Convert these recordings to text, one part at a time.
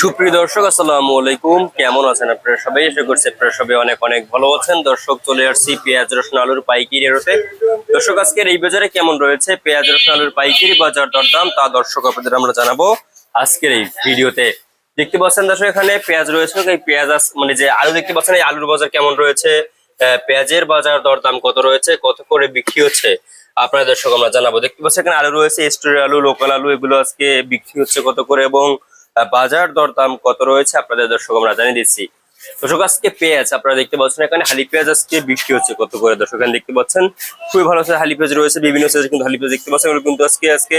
সুপ্রিয় দর্শক, আসসালামু আলাইকুম। কেমন আছেন আপনারা সবাই? আশা করছি আপনারা সবাই অনেক অনেক ভালো আছেন। দর্শক, চলে আসছি পেঁয়াজ, রসুন, আলুর পাইকারি রেটে দর্শক, আজকের এই বাজারে কেমন রয়েছে? পেঁয়াজ, রসুন, আলুর পাইকারি বাজার দরদাম, তা দর্শক আপনাদের আমরা জানাব আজকের এই ভিডিওতে। দেখতে পাচ্ছেন দর্শক, এখানে পেঁয়াজ রয়েছে। এই পেঁয়াজ মানে যে আলু দেখতে পাচ্ছেন, এই আলুর বাজার কেমন রয়েছে? পেঁয়াজের বাজার দরদাম কত রয়েছে? কত করে বিক্রি হচ্ছে? আপনারা দর্শক আমরা জানাব। দেখতে পাচ্ছেন, এখানে আলু রয়েছে, স্টোরের আলু, লোকাল আলু, এগুলো আজকে বিক্রি হচ্ছে কত করে এবং বাজার দরদাম কত রয়েছে আপনাদের দর্শক, আমরা জানিয়ে দিচ্ছি। দর্শক, আজকে পেঁয়াজ আপনারা দেখতে পাচ্ছেন এখানে হালি পেঁয়াজ আজকে বিক্রি হচ্ছে কত করে, দর্শক, এখানে দেখতে পাচ্ছেন। খুবই ভালো আছে হালি পেঁয়াজ রয়েছে, বিভিন্ন সাইজের কিন্তু হালি পেঁয়াজ দেখতে পাচ্ছেন। কিন্তু আজকে আজকে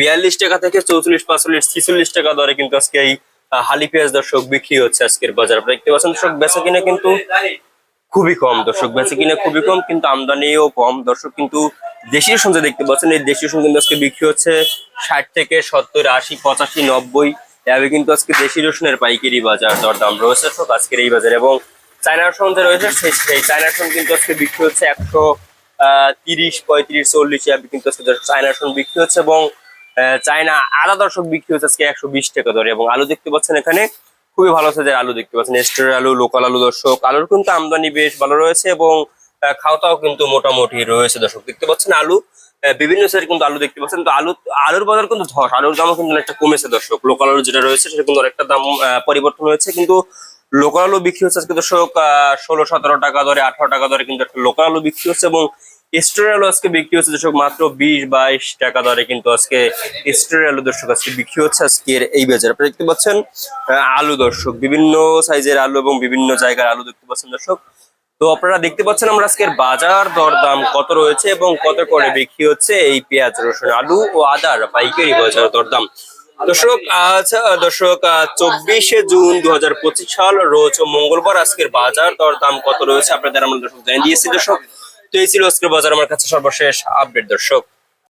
বিয়াল্লিশ টাকা থেকে চৌচল্লিশ, পাঁচচল্লিশ, ছিচল্লিশ টাকা দরে কিন্তু আজকে এই হালি পেঁয়াজ দর্শক বিক্রি হচ্ছে আজকের বাজার। আপনারা দেখতে পাচ্ছেন, দর্শক, বেচা কিনা কিন্তু খুবই কম, দর্শক, বেচা কিনা খুবই কম, কিন্তু আমদানিও কম। দর্শক, কিন্তু দেশীয় সঞ্চয় দেখতে পাচ্ছেন, এই দেশীয় সঞ্চয় কিন্তু আজকে বিক্রি হচ্ছে ষাট থেকে সত্তর, আশি, পঁচাশি, নব্বই এভাবে কিন্তু আজকে দেশি রসুনের পাইকারি বাজার দরদাম রয়েছে দর্শক আজকের এই বাজারে এবং চায়না রসুন যে রয়েছে, সেই চায়না রসুন কিন্তু আজকে বিক্রি হচ্ছে একশো তিরিশ, পঁয়ত্রিশ, চল্লিশ এভাবে কিন্তু আজকে চায়না রসুন বিক্রি হচ্ছে এবং চায়না আদা দর্শক বিক্রি হচ্ছে আজকে একশো বিশ টাকা দরে এবং আলু দেখতে পাচ্ছেন এখানে খুবই ভালো সাইজের আলু দেখতে পাচ্ছেন, স্টোরের আলু, লোকাল আলু দর্শক, আলুর কিন্তু আমদানি বেশ ভালো রয়েছে এবং খাওয়াটাও কিন্তু মোটামুটি রয়েছে দর্শক, দেখতে পাচ্ছেন আলু বিভিন্ন সাইজের কিন্তু আলু দেখতে পাচ্ছেন। তো আলু আলুর বাজার কিন্তু ধস। আলুর দামও কিন্তু অনেকটা কমেছে দর্শক। লোকাল আলু যেটা রয়েছে, সেটা কিন্তু অনেকটা দাম পরিবর্তন হয়েছে। কিন্তু লোকাল আলু বিক্রি হচ্ছে আজকে দর্শক ষোলো, সতেরো টাকা দরে, আঠারো টাকা দরে কিন্তু একটা লোকাল আলু বিক্রি হচ্ছে এবং স্টোরের আলু আজকে বিক্রি হচ্ছে দর্শক মাত্র বিশ, বাইশ টাকা দরে কিন্তু আজকে স্টোরের আলু দর্শক আজকে বিক্রি হচ্ছে আজকের এই বাজারে। আপনারা দেখতে পাচ্ছেন আলু দর্শক। বিভিন্ন সাইজের আলু এবং বিভিন্ন জায়গার আলু দেখতে পাচ্ছেন দর্শক। তো আপনারা দেখতে পাচ্ছেন আমরা আজকের বাজার, দরদাম কত রয়েছে এবং কত করে বিক্রি হচ্ছে এই পেঁয়াজ, রসুন, আলু ও আদার পাইকারি বাজার দরদাম। দর্শক, আজ, দর্শক, চব্বিশে জুন দুহাজার পঁচিশ সাল, রোজ মঙ্গলবার আজকের বাজার, দরদাম কত রয়েছে আপনাদের আমরা দর্শক জানিয়ে দিয়েছি। দর্শক, তো এই ছিল আজকের বাজার। আমার কাছে সর্বশেষ আপডেট, দর্শক।